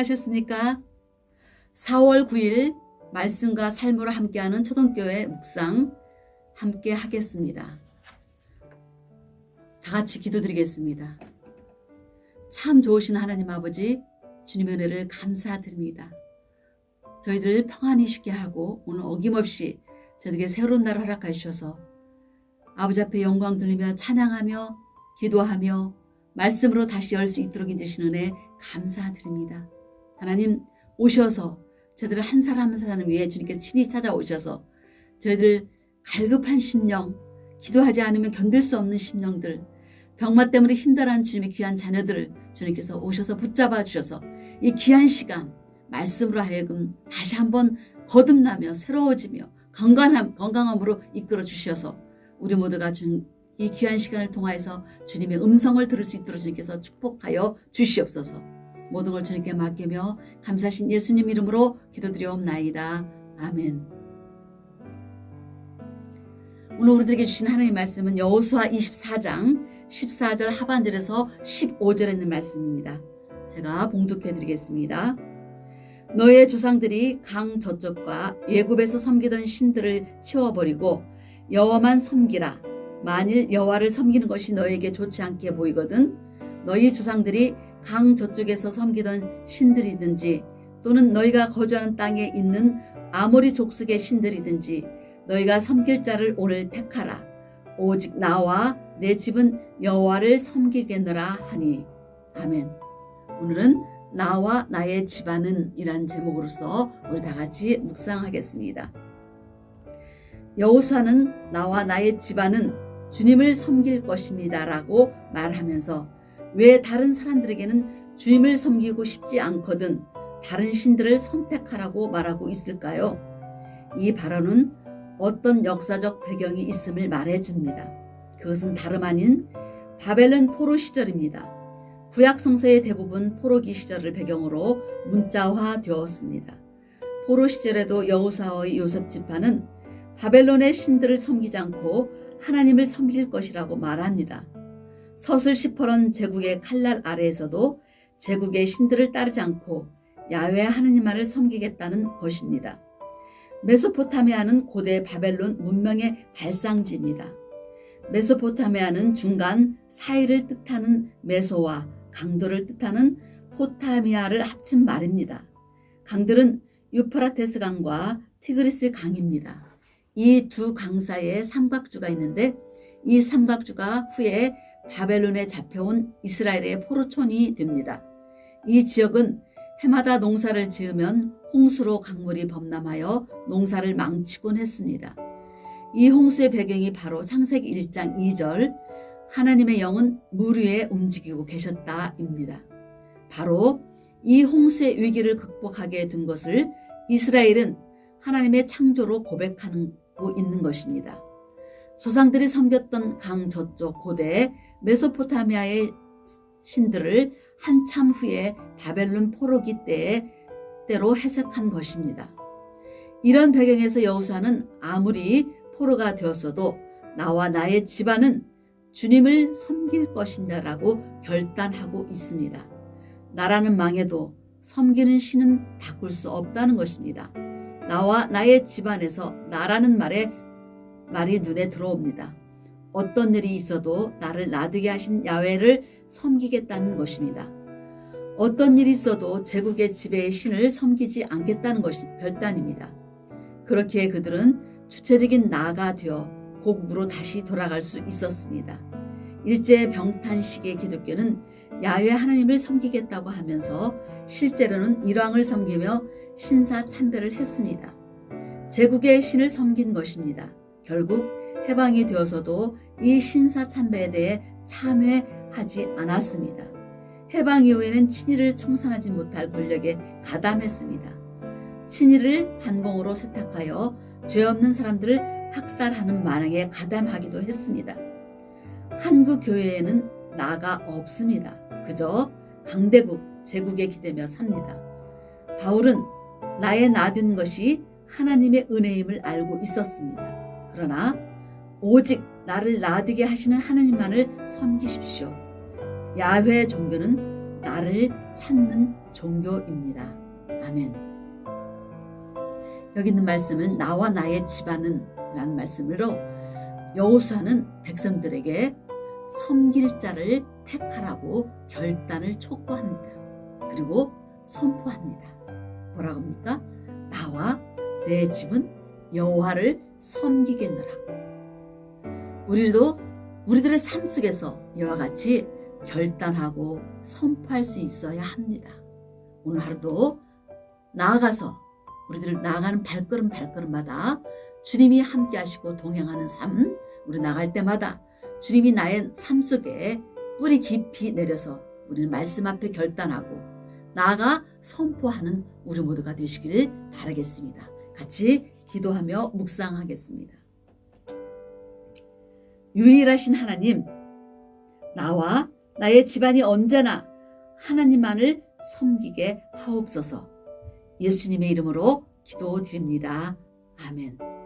묵상하셨습니까? 4월 9일 말씀과 삶으로 함께하는 초등교회 묵상 함께 하겠습니다. 다 같이 기도드리겠습니다. 참 좋으신 하나님 아버지 주님의 은혜를 감사드립니다. 저희들 평안히 쉬게 하고 오늘 어김없이 저에게 새로운 날을 허락해 주셔서 아버지 앞에 영광 돌리며 찬양하며 기도하며 말씀으로 다시 열 수 있도록 인주신 은혜 감사드립니다. 하나님 오셔서 저희들 한 사람 한 사람 위해 주님께 친히 찾아오셔서 저희들 갈급한 심령, 기도하지 않으면 견딜 수 없는 심령들, 병마 때문에 힘들어하는 주님의 귀한 자녀들을 주님께서 오셔서 붙잡아 주셔서 이 귀한 시간 말씀으로 하여금 다시 한번 거듭나며 새로워지며 건강함, 건강함으로 이끌어 주셔서 우리 모두가 준 이 귀한 시간을 통하여서 주님의 음성을 들을 수 있도록 주님께서 축복하여 주시옵소서. 모든 걸 주님께 맡기며 감사신 예수님 이름으로 기도드리옵나이다. 아멘. 오늘 우리들에게 주신 하나님의 말씀은 여호수아 24장 14절 하반절에서 15절에 있는 말씀입니다. 제가 봉독해 드리겠습니다. 너의 조상들이 강 저쪽과 예굽에서 섬기던 신들을 치워버리고 여호와만 섬기라. 만일 여호와를 섬기는 것이 너에게 좋지 않게 보이거든 너희 조상들이 강 저쪽에서 섬기던 신들이든지 또는 너희가 거주하는 땅에 있는 아모리 족속의 신들이든지 너희가 섬길 자를 오늘 택하라. 오직 나와 내 집은 여호와를 섬기겠노라 하니 아멘. 오늘은 나와 나의 집안은 이란 제목으로서 우리 다 같이 묵상하겠습니다. 여호수아는 나와 나의 집안은 주님을 섬길 것입니다라고 말하면서 왜 다른 사람들에게는 주님을 섬기고 싶지 않거든 다른 신들을 선택하라고 말하고 있을까요? 이 발언은 어떤 역사적 배경이 있음을 말해줍니다. 그것은 다름 아닌 바벨론 포로 시절입니다. 구약 성서의 대부분 포로기 시절을 배경으로 문자화 되었습니다. 포로 시절에도 여우사의 요셉 지파는 바벨론의 신들을 섬기지 않고 하나님을 섬길 것이라고 말합니다. 서슬 시퍼런 제국의 칼날 아래에서도 제국의 신들을 따르지 않고 야외 하느님만을 섬기겠다는 것입니다. 메소포타미아는 고대 바벨론 문명의 발상지입니다. 메소포타미아는 중간 사이를 뜻하는 메소와 강도를 뜻하는 포타미아를 합친 말입니다. 강들은 유프라테스 강과 티그리스 강입니다. 이 두 강 사이에 삼각주가 있는데 이 삼각주가 후에 바벨론에 잡혀온 이스라엘의 포로촌이 됩니다. 이 지역은 해마다 농사를 지으면 홍수로 강물이 범람하여 농사를 망치곤 했습니다. 이 홍수의 배경이 바로 창세기 1장 2절 하나님의 영은 물 위에 움직이고 계셨다입니다. 바로 이 홍수의 위기를 극복하게 된 것을 이스라엘은 하나님의 창조로 고백하고 있는 것입니다. 조상들이 섬겼던 강 저쪽 고대 메소포타미아의 신들을 한참 후에 바벨론 포로기 때에 때로 해석한 것입니다. 이런 배경에서 여호수아는 아무리 포로가 되었어도 나와 나의 집안은 주님을 섬길 것입니다라고 결단하고 있습니다. 나라는 망해도 섬기는 신은 바꿀 수 없다는 것입니다. 나와 나의 집안에서 나라는 말에 말이 눈에 들어옵니다. 어떤 일이 있어도 나를 놔두게 하신 야외를 섬기겠다는 것입니다. 어떤 일이 있어도 제국의 지배의 신을 섬기지 않겠다는 것이 결단입니다. 그렇기에 그들은 주체적인 나가 되어 고국으로 다시 돌아갈 수 있었습니다. 일제 병탄식의 기독교는 야외 하나님을 섬기겠다고 하면서 실제로는 일왕을 섬기며 신사 참배를 했습니다. 제국의 신을 섬긴 것입니다. 결국 해방이 되어서도 이 신사 참배에 대해 참여하지 않았습니다. 해방 이후에는 친일을 청산하지 못할 권력에 가담했습니다. 친일을 반공으로 세탁하여 죄 없는 사람들을 학살하는 만행에 가담하기도 했습니다. 한국 교회에는 나가 없습니다. 그저 강대국, 제국에 기대며 삽니다. 바울은 나의 나된 것이 하나님의 은혜임을 알고 있었습니다. 그러나 오직 나를 놔두게 하시는 하나님만을 섬기십시오. 야훼 종교는 나를 찾는 종교입니다. 아멘. 여기 있는 말씀은 나와 나의 집안은 라는 말씀으로 여호수아는 백성들에게 섬길 자를 택하라고 결단을 촉구합니다. 그리고 선포합니다. 뭐라고 합니까? 나와 내 집은 여호와를 섬기겠노라고. 우리도 우리들의 삶 속에서 이와 같이 결단하고 선포할 수 있어야 합니다. 오늘 하루도 나아가서 우리들 나아가는 발걸음 발걸음마다 주님이 함께 하시고 동행하는 삶, 우리 나갈 때마다 주님이 나의 삶 속에 뿌리 깊이 내려서 우리는 말씀 앞에 결단하고 나아가 선포하는 우리 모두가 되시길 바라겠습니다. 같이 기도하며 묵상하겠습니다. 유일하신 하나님, 나와 나의 집안이 언제나 하나님만을 섬기게 하옵소서. 예수님의 이름으로 기도드립니다. 아멘.